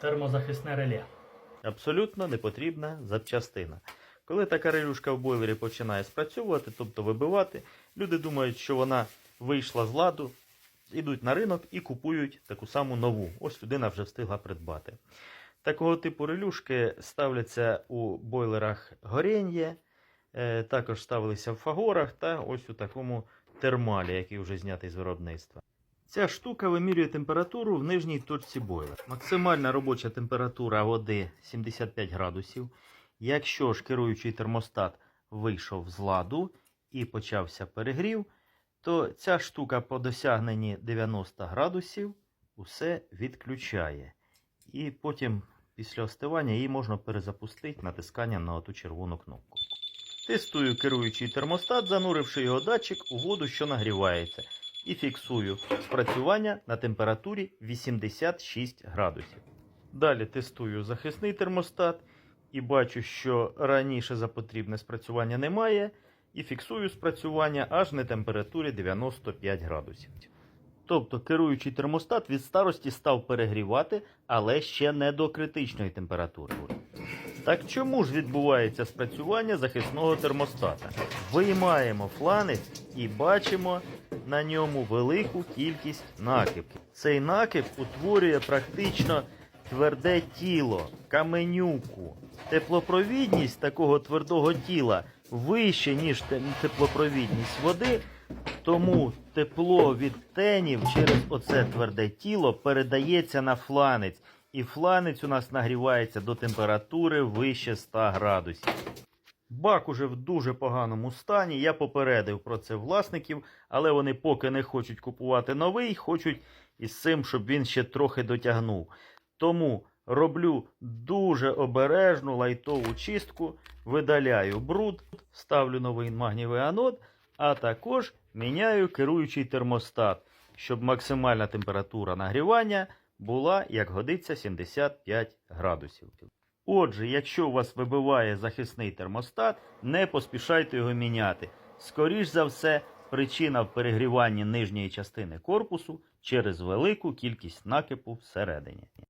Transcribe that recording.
термозахисне реле. Абсолютно непотрібна запчастина. Коли така релюшка в бойлері починає спрацьовувати, тобто вибивати, люди думають, що вона вийшла з ладу, йдуть на ринок і купують таку саму нову. Ось людина вже встигла придбати. Такого типу релюшки ставляться у бойлерах горіння, е, також ставилися в фагорах та ось у такому термалі, який вже знятий з виробництва. Ця штука вимірює температуру в нижній точці бойлера. Максимальна робоча температура води 75 градусів. Якщо ж керуючий термостат вийшов з ладу і почався перегрів, то ця штука по досягненні 90 градусів усе відключає. І потім, після остивання, її можна перезапустити натисканням на оту червону кнопку. Тестую керуючий термостат, зануривши його датчик у воду, що нагрівається, і фіксую спрацювання на температурі 86 градусів. Далі тестую захисний термостат і бачу, що раніше за потрібне спрацювання немає, і фіксую спрацювання аж на температурі 95 градусів. Тобто керуючий термостат від старості став перегрівати, але ще не до критичної температури. Так чому ж відбувається спрацювання захисного термостата? Виймаємо фланець і бачимо на ньому велику кількість накипів. Цей накип утворює практично тверде тіло, каменюку. Теплопровідність такого твердого тіла вище, ніж теплопровідність води, тому тепло від тенів через оце тверде тіло передається на фланець. І фланець у нас нагрівається до температури вище 100 градусів. Бак уже в дуже поганому стані. Я попередив про це власників, але вони поки не хочуть купувати новий, хочуть із цим, щоб він ще трохи дотягнув. Тому роблю дуже обережну лайтову чистку, видаляю бруд, ставлю новий магнієвий анод, а також міняю керуючий термостат, щоб максимальна температура нагрівання була, як годиться, 75 градусів. Отже, якщо у вас вибиває захисний термостат, не поспішайте його міняти. Скоріш за все, причина в перегріванні нижньої частини корпусу через велику кількість накипу всередині.